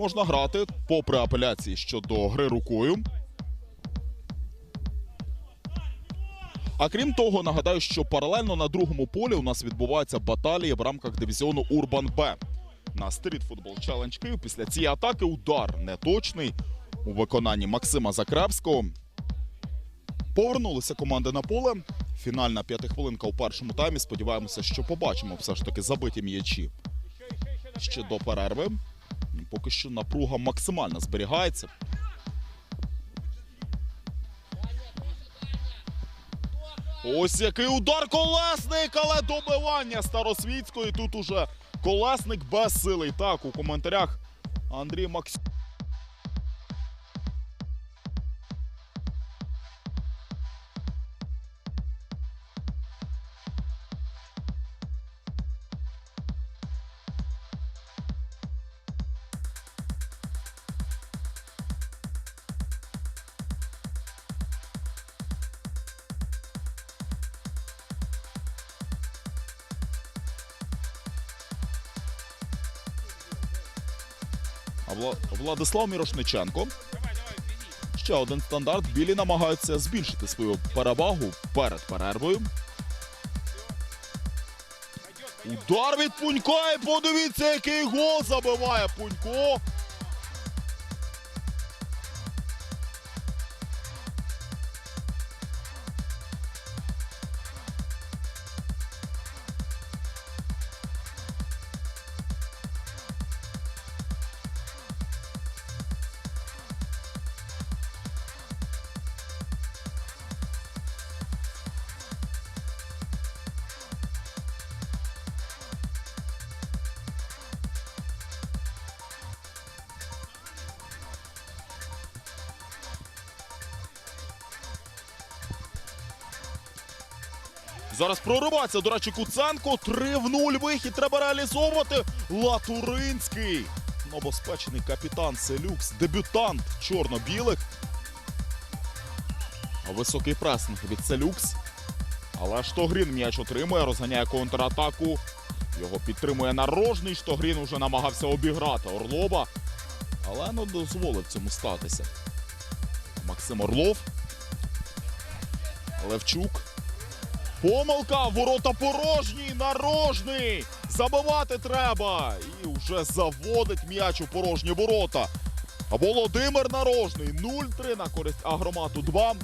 можна грати попри апеляції щодо гри рукою. А крім того, нагадаю, що паралельно на другому полі у нас відбуваються баталії в рамках дивізіону Урбан Б. На Street Football Challenge Київ після цієї атаки удар неточний у виконанні Максима Закрабського. Повернулися команди на поле. Фінальна п'ятихвилинка у першому таймі. Сподіваємося, що побачимо все ж таки забиті м'ячі ще до перерви. Поки що напруга максимально зберігається. Ось який удар колесник, але добивання старосвітської. Тут уже колесник без сили. Так, у коментарях Андрій Максим. Владислав Мірошниченко. Ще один стандарт. Білі намагаються збільшити свою перевагу перед перервою. Удар від Пунька. І подивіться, який гол забиває Пунько. Зараз проривається, до речі, Куценко. 3 в 0 вихід треба реалізовувати. Латуринський. Новоспечений капітан Селюкс. Дебютант чорно-білих. Високий пресинг від Селюкс. Але Штогрін м'яч отримує, розганяє контратаку. Його підтримує нарожний. Штогрін уже намагався обіграти Орлова. Але не дозволив цьому статися. Максим Орлов. Левчук. Помилка, ворота порожні, нарожний. Забивати треба. І вже заводить м'яч у порожні ворота. Володимир Нарожний 0-3 на користь Агромату 2.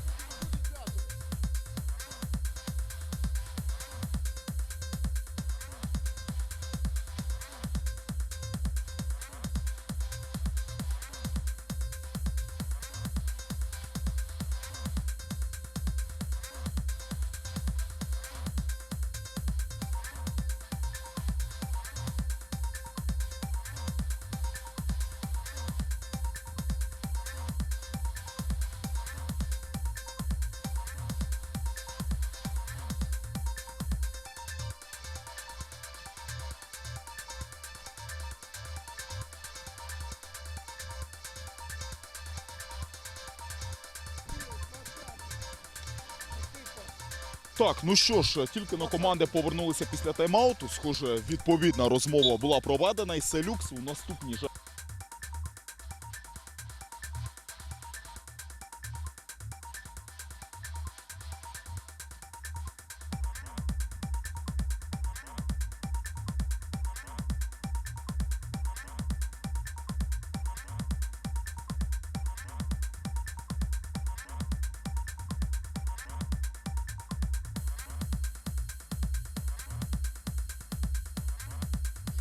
Так, ну що ж, тільки на команди повернулися після тайм-ауту. Схоже, відповідна розмова була проведена, і Селюкс у наступній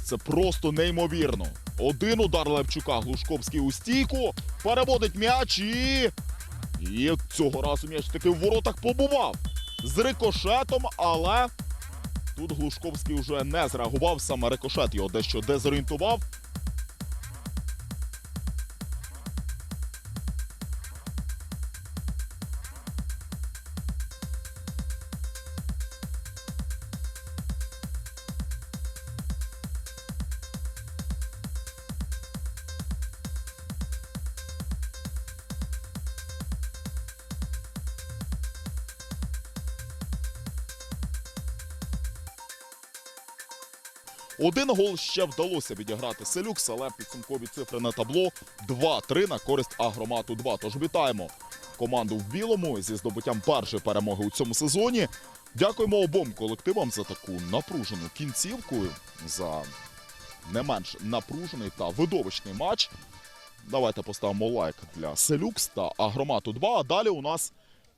Це просто неймовірно. Один удар Левчука, Глушковський у стійку, переводить м'яч і. І цього разу м'яч таки в воротах побував. З рикошетом, але тут Глушковський вже не зреагував, саме рикошет його дещо дезорієнтував. Один гол ще вдалося відіграти Селюкс, але підсумкові цифри на табло 2-3 на користь Агромату 2. Тож вітаємо команду в білому зі здобуттям першої перемоги у цьому сезоні. Дякуємо обом колективам за таку напружену кінцівку, за не менш напружений та видовищний матч. Давайте поставимо лайк для Селюкс та Агромату 2. А далі у нас